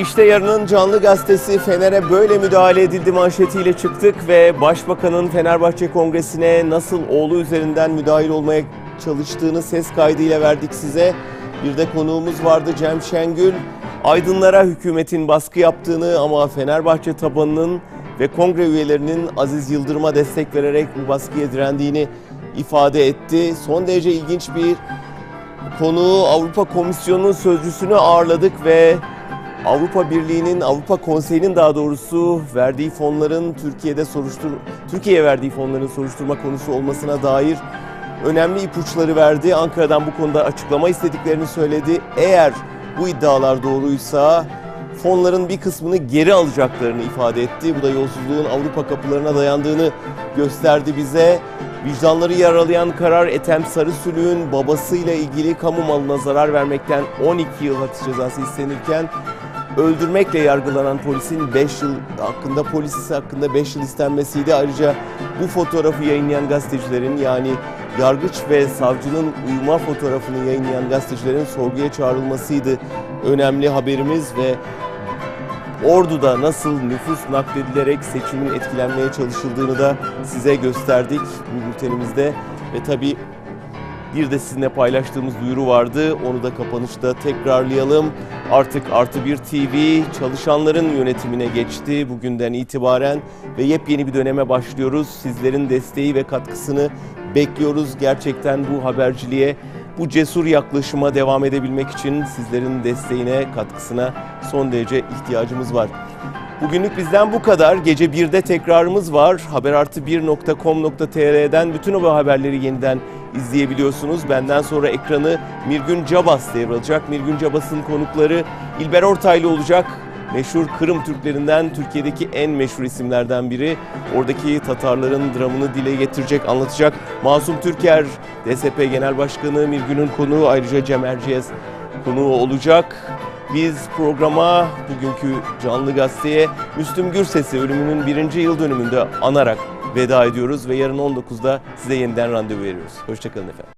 İşte yarının canlı gazetesi Fener'e böyle müdahale edildi manşetiyle çıktık ve Başbakanın Fenerbahçe Kongresi'ne nasıl oğlu üzerinden müdahil olmaya çalıştığını ses kaydıyla verdik size. Bir de konuğumuz vardı Cem Şengül. Aydınlara hükümetin baskı yaptığını ama Fenerbahçe tabanının ve kongre üyelerinin Aziz Yıldırım'a destek vererek bu baskıya direndiğini ifade etti. Son derece ilginç bir konuğu Avrupa Komisyonu'nun sözcüsünü ağırladık ve Avrupa Birliği'nin, Avrupa Konseyi'nin daha doğrusu verdiği fonların Türkiye'de soruştur Türkiye'ye verdiği fonların soruşturma konusu olmasına dair önemli ipuçları verdi. Ankara'dan bu konuda açıklama istediklerini söyledi. Eğer bu iddialar doğruysa fonların bir kısmını geri alacaklarını ifade etti. Bu da yolsuzluğun Avrupa kapılarına dayandığını gösterdi bize. Vicdanları yaralayan karar Ethem Sarısülüğün babasıyla ilgili kamu malına zarar vermekten 12 yıl hapis cezası istenirken öldürmekle yargılanan polisin 5 yıl hakkında polis hakkında 5 yıl istenmesiydi. Ayrıca bu fotoğrafı yayınlayan gazetecilerin yani yargıç ve savcının uyuma fotoğrafını yayınlayan gazetecilerin sorguya çağrılmasıydı önemli haberimiz ve Ordu'da nasıl nüfus nakledilerek seçimin etkilenmeye çalışıldığını da size gösterdik bu bültenimizde. Ve tabii bir de sizinle paylaştığımız duyuru vardı. Onu da kapanışta tekrarlayalım. Artık Artı Bir TV çalışanların yönetimine geçti bugünden itibaren ve yepyeni bir döneme başlıyoruz. Sizlerin desteği ve katkısını bekliyoruz. Gerçekten bu haberciliğe, bu cesur yaklaşıma devam edebilmek için sizlerin desteğine, katkısına son derece ihtiyacımız var. Bugünlük bizden bu kadar. Gece 1'de tekrarımız var. Haberartı1.com.tr'den bütün o haberleri yeniden izleyebiliyorsunuz. Benden sonra ekranı Mirgün Cabas devralacak. Mirgün Cabas'ın konukları İlber Ortaylı olacak. Meşhur Kırım Türklerinden Türkiye'deki en meşhur isimlerden biri. Oradaki Tatarların dramını dile getirecek, anlatacak. Masum Türker, DSP Genel Başkanı Mirgün'ün konuğu ayrıca Cem Erciyes konuğu olacak. Biz programa bugünkü canlı gazeteye Müslüm Gürses'i ölümünün birinci yıl dönümünde anarak veda ediyoruz ve yarın 19'da size yeniden randevu veriyoruz. Hoşçakalın efendim.